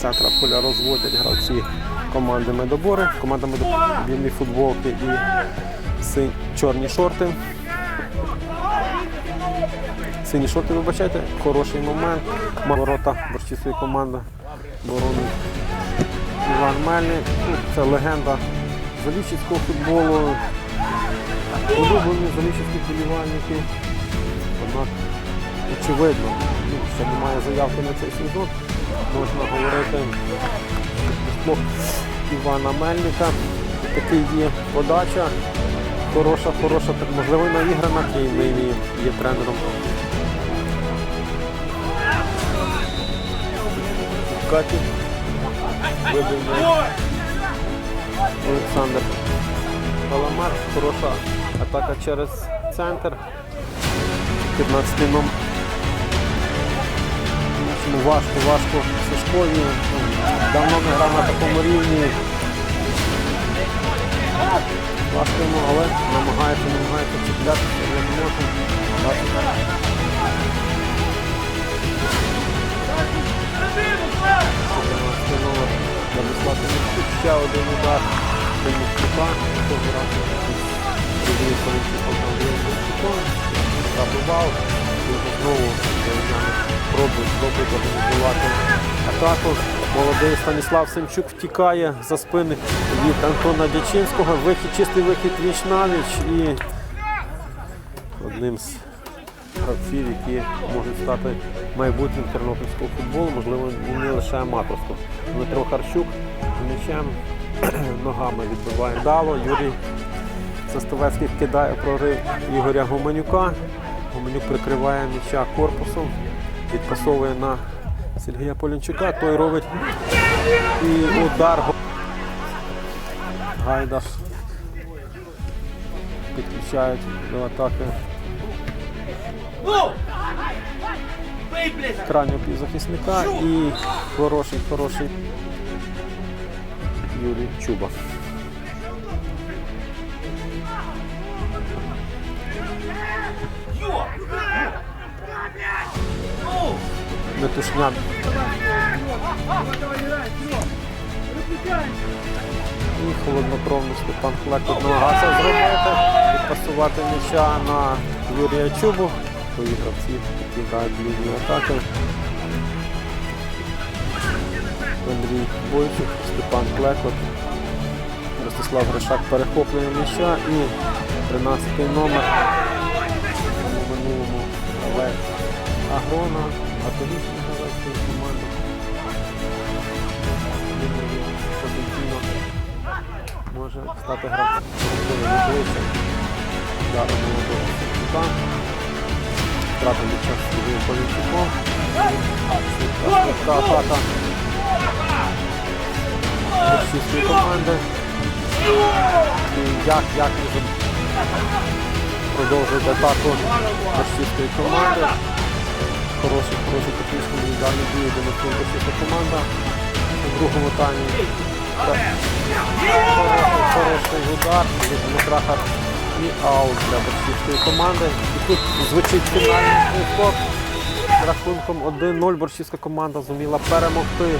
центра поля розводять гравці команди медобори. Команда медобори білі футболки і чорні шорти. Сині шорти, вибачайте, хороший момент. Ворота борщівської команди боронить Іван Мельник. Ну, Це легенда залічівського футболу. Улюблені залічівські болівальники. Однак, очевидно, ну, ще немає заявки на цей сезон. Можна говорити про Івана Мельника. Такий є подача. Хороша, хороша, так можливо і наіграна, і нині є тренером. Каті. Олександр Паламар. Хороша атака через центр. 15 номер. Бачимо, важко, важко Сашкові. Давно не грав на такому рівні. Важко йому, але намагається, намагається може. Бачите. 14 Владислав. Ще один удар Тимощука. Того разу Сергій Тимощуком там був Тимощуком. Знову пробують, пробують організувати атаку. Молодий Станіслав Семчук втікає за спини від Антона Дячинського. Вихід, чистий вихід віч навіч і одним з гравців, які можуть стати майбутнім тернопільського футболу, можливо, не лише аматорського. Дмитро Харчук м'ячем ногами відбиває дало. Юрій Застовецький кидає прорив Ігоря Гуменюка. Гуменюк прикриває м'яча корпусом, відпасовує на Сергія Полянчука. Той робить і удар. Гайдаш підключають до атаки крайнього півзахисника і хороший, хороший Юрій Чуба. Метушняк. І холоднокровно Степан Клек намагався зробити, відпасувати м'яча на Юрія Чубу. Твої гравці, в лінію атаки. Андрій Бойчук, Степан Клекот, Ростислав Гришак перехоплює м'яча і 13 номер Гравець цієї команди. Потенційно може стати гравцем. Ударом молодого. Втрата м'яча з Сергієм Полінчуком. Швидка атака російської команди. І як, як продовжують атаку російської команди. Хороший, хороший технічний дію, дії демонструє російська команда у другому таймі. Хороший, удар від Дмитра і аут для борщівської команди. І тут звучить фінальний свисток. З рахунком 1-0 борщівська команда зуміла перемогти.